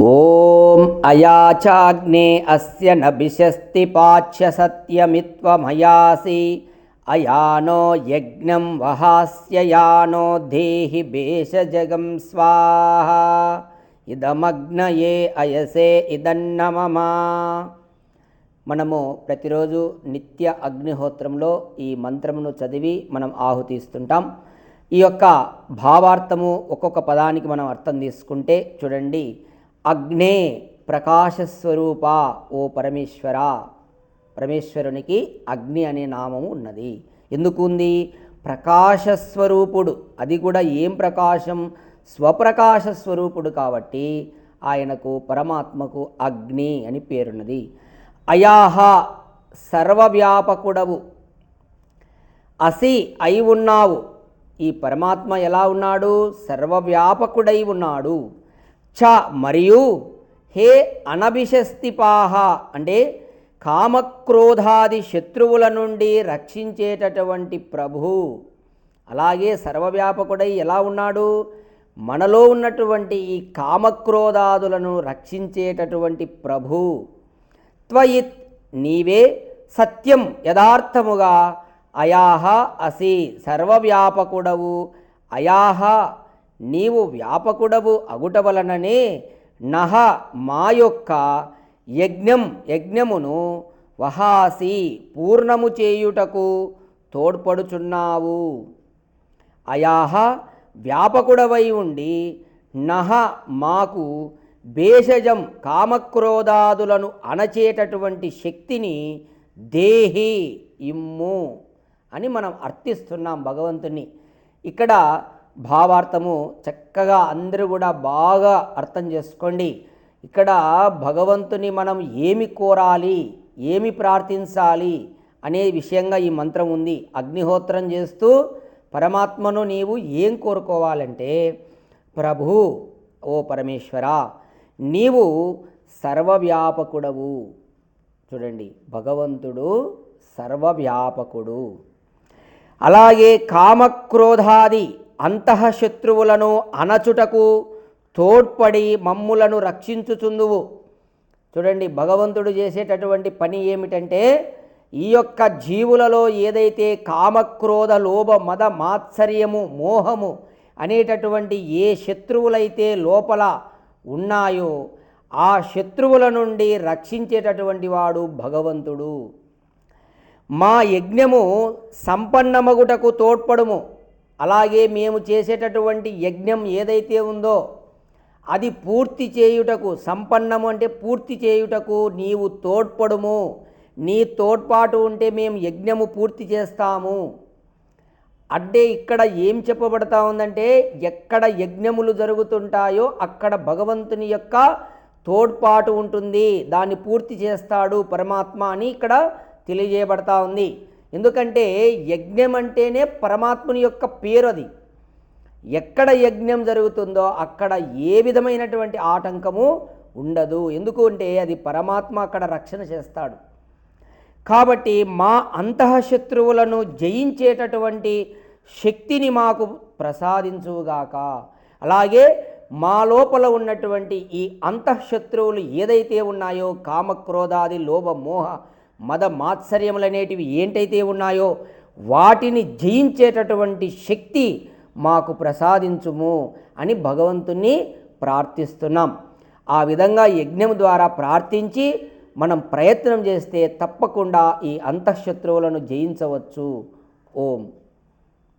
ఓం అయాచాగ్నే అస్య నభిషస్తి పాచ్య సత్యమిత్వమయాసి అయానో యజ్ఞం వహాస్య యానో దేహి భేషజగం స్వాహ ఇదమగ్నయే అయసే ఇదన్నమమా. మనము ప్రతిరోజు నిత్య అగ్నిహోత్రంలో ఈ మంత్రమును చదివి మనం ఆహుతి ఇస్తుంటాం ఈ యొక్క భావార్థము ఒక్కొక్క పదానికి మనం అర్థం తీసుకుంటే చూడండి అగ్నే ప్రకాశస్వరూప ఓ పరమేశ్వర. పరమేశ్వరునికి అగ్ని అనే నామము ఉన్నది. ఎందుకు ఉంది ప్రకాశస్వరూపుడు. అది కూడా ఏం ప్రకాశం? స్వప్రకాశ స్వరూపుడు కాబట్టి ఆయనకు పరమాత్మకు అగ్ని అని పేరున్నది. అయాహ సర్వవ్యాపకుడవు. అసి అయి ఉన్నావు. ఈ పరమాత్మ ఎలా ఉన్నాడు? సర్వవ్యాపకుడై ఉన్నాడు. చ మరియు హే అనభిషస్తిపాహ అంటే కామక్రోధాది శత్రువుల నుండి రక్షించేటటువంటి ప్రభు. అలాగే సర్వవ్యాపకుడై ఎలా ఉన్నాడు? మనలో ఉన్నటువంటి ఈ కామక్రోధాదులను రక్షించేటటువంటి ప్రభు. త్వయిత్ నీవే సత్యం యథార్థముగా అయాహ అసి సర్వవ్యాపకుడవు. అయాహ నీవు వ్యాపకుడవు అగుట వలననే నహ మా యొక్క యజ్ఞం యజ్ఞమును వహాసి పూర్ణము చేయుటకు తోడ్పడుచున్నావు. అయాహ వ్యాపకుడవై ఉండి నహ మాకు భేషజం కామక్రోధాదులను అణచేటటువంటి శక్తిని దేహి ఇమ్ము అని మనం అర్థిస్తున్నాం భగవంతుని. ఇక్కడ భావార్థము చక్కగా అందరూ కూడా బాగా అర్థం చేసుకోండి. ఇక్కడ భగవంతుని మనం ఏమి కోరాలి ఏమి ప్రార్థించాలి అనే విషయంగా ఈ మంత్రం ఉంది. అగ్నిహోత్రం చేస్తూ పరమాత్మను నీవు ఏం కోరుకోవాలంటే ప్రభు ఓ పరమేశ్వర నీవు సర్వవ్యాపకుడవు. చూడండి భగవంతుడు సర్వవ్యాపకుడు. అలాగే కామక్రోధాది అంతఃశత్రువులను అనచుటకు తోడ్పడి మమ్ములను రక్షించుచుందువు. చూడండి భగవంతుడు చేసేటటువంటి పని ఏమిటంటే ఈ యొక్క జీవులలో ఏదైతే కామక్రోధ లోభ మద మాత్సర్యము మోహము అనేటటువంటి ఏ శత్రువులైతే లోపల ఉన్నాయో ఆ శత్రువుల నుండి రక్షించేటటువంటి వాడు భగవంతుడు. మా యజ్ఞము సంపన్నమగుటకు తోడ్పడుము. అలాగే మేము చేసేటటువంటి యజ్ఞం ఏదైతే ఉందో అది పూర్తి చేయుటకు సంపన్నము అంటే పూర్తి చేయుటకు నీవు తోడ్పడుము. నీ తోడ్పాటు ఉంటే మేము యజ్ఞము పూర్తి చేస్తాము. అంటే ఇక్కడ ఏం చెప్పబడతా ఉందంటే ఎక్కడ యజ్ఞములు జరుగుతుంటాయో అక్కడ భగవంతుని యొక్క తోడ్పాటు ఉంటుంది. దాన్ని పూర్తి చేస్తాడు పరమాత్మ అని ఇక్కడ తెలియజేయబడతా ఉంది. ఎందుకంటే యజ్ఞం అంటేనే పరమాత్ముని యొక్క పేరు అది ఎక్కడ యజ్ఞం జరుగుతుందో అక్కడ ఏ విధమైనటువంటి ఆటంకము ఉండదు. ఎందుకు అంటే అది పరమాత్మ అక్కడ రక్షణ చేస్తాడు. కాబట్టి మా అంతఃశత్రువులను జయించేటటువంటి శక్తిని మాకు ప్రసాదించుగాక. అలాగే మా లోపల ఉన్నటువంటి ఈ అంతఃశత్రువులు ఏదైతే ఉన్నాయో కామక్రోధాది లోభ మోహ మద మాత్సర్యములనేటివి ఏంటైతే ఉన్నాయో వాటిని జయించేటటువంటి శక్తి మాకు ప్రసాదించుము అని భగవంతుణ్ణి ప్రార్థిస్తున్నాం. ఆ విధంగా యజ్ఞం ద్వారా ప్రార్థించి మనం ప్రయత్నం చేస్తే తప్పకుండా ఈ అంతఃశత్రువులను జయించవచ్చు. ఓం.